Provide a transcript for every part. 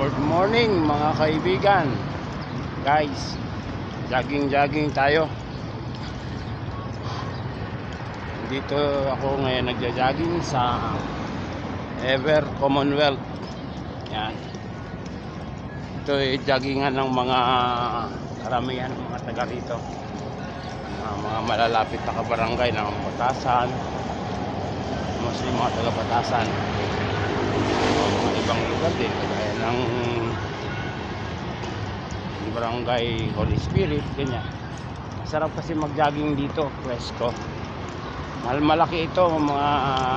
Good morning mga kaibigan. Guys Jogging-jogging tayo. Dito ako ngayon nagja-jogging sa Ever Commonwealth. Yan. Ito ay joggingan ng mga karamihan ng mga taga rito. Mga, mga malalapit na kabarangay ng Batasan. Mostly mga taga Batasan mga ibang lugar din. Kagaya ng barangay Holy Spirit ganyan. Masarap kasi mag-jogging dito presko. Mal malaki ito mga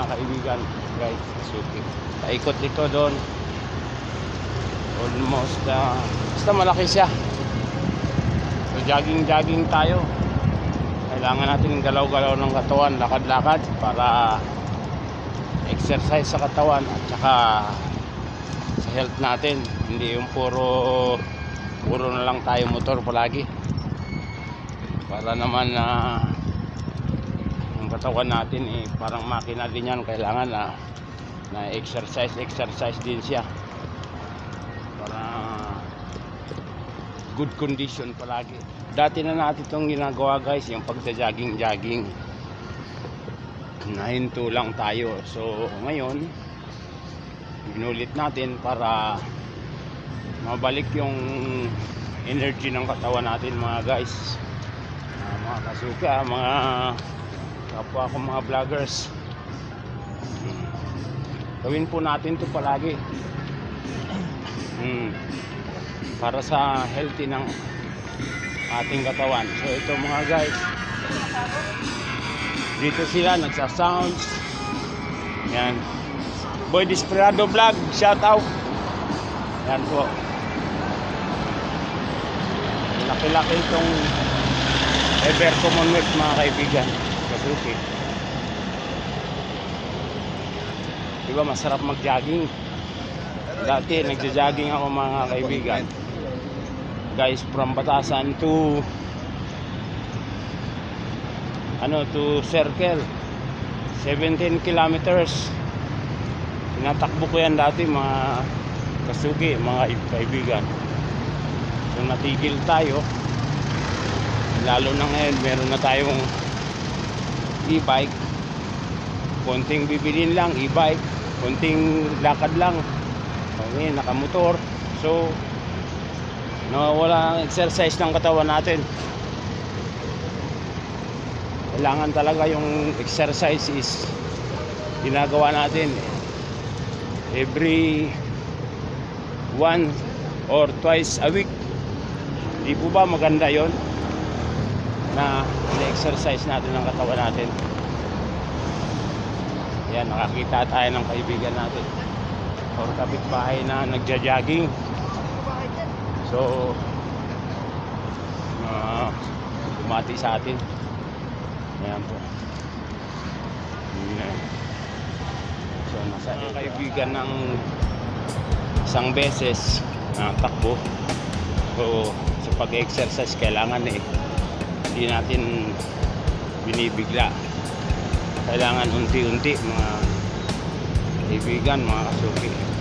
kaibigan guys suki paikot dito doon. Almost uh, basta malaki siya. So jogging jogging tayo. Kailangan natin galaw-galaw ng katawan lakad-lakad para exercise sa katawan at saka sa health natin. Hindi yung puro puro na lang tayo motor palagi. Para naman na yung katawan natin eh, parang makina din yan. Kailangan na na exercise exercise din siya. Para good condition palagi. Dati na natin itong ginagawa guys yung pagja-jogging jogging nahinto lang tayo. So ngayon binulit natin para mabalik yung energy ng katawan natin mga guys. Ah, mga kasuka mga kapwa ko mga vloggers. Gawin po natin to palagi. Hmm. para sa healthy ng ating katawan. So ito mga guys dito sila nagsa-sounds yan. Boy Desperado Vlog shout out. Yan po. Laki-laki itong Ever Commonwealth mga kaibigan Kasuki diba masarap mag-jogging? Dati nagja-jogging ako mga kaibigan. Guys from Batasan to ano to circle. 17 kilometers. Tinatakbo ko yan dati mga kasugi mga kaibigan. So natigil tayo. Lalo na ngayon meron na tayong e-bike. Konting bibilin lang e-bike. Konting lakad lang. Okay, nakamotor. So nawawala ang exercise ng katawan natin kailangan talaga yung exercise is ginagawa natin. Every one or twice a week. Di po ba maganda yon na exercise natin ng katawan natin. Yan nakakita tayo ng kaibigan natin. Or kapitbahay na nagja-jogging. So uh, bumati sa atin Ayan po. Ayan. So, nasa kaibigan ng isang beses na takbo. So, sa pag-exercise, kailangan eh, hindi natin binibigla. Kailangan unti-unti mga kaibigan, mga kasuki.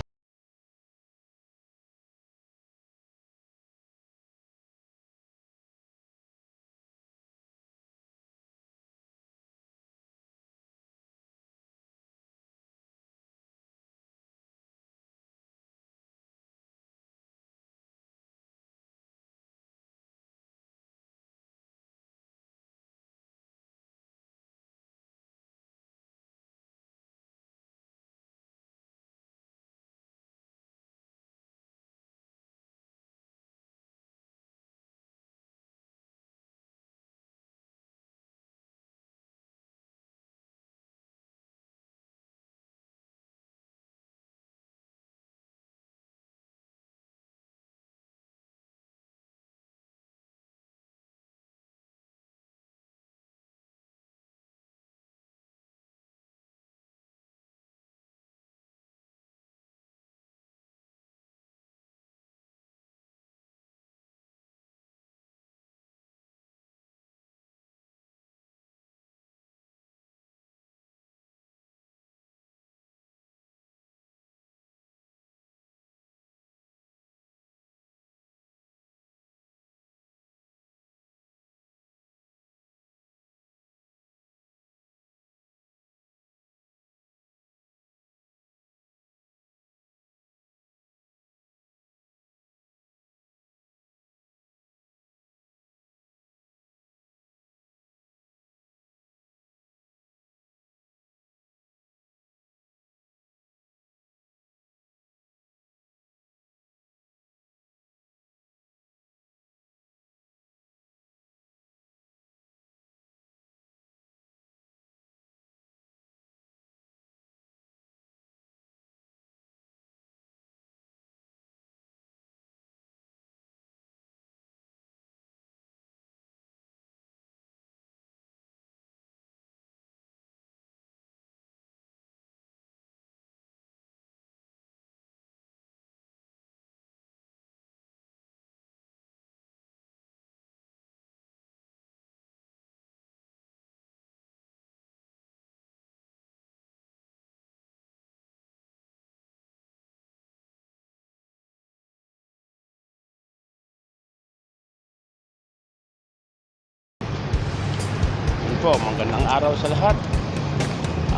Po, magandang araw sa lahat.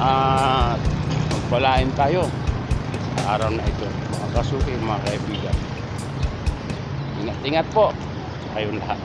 At magpalain tayo sa araw na ito, mga kasuki, mga kaibigan. Ingat-ingat po kayong lahat.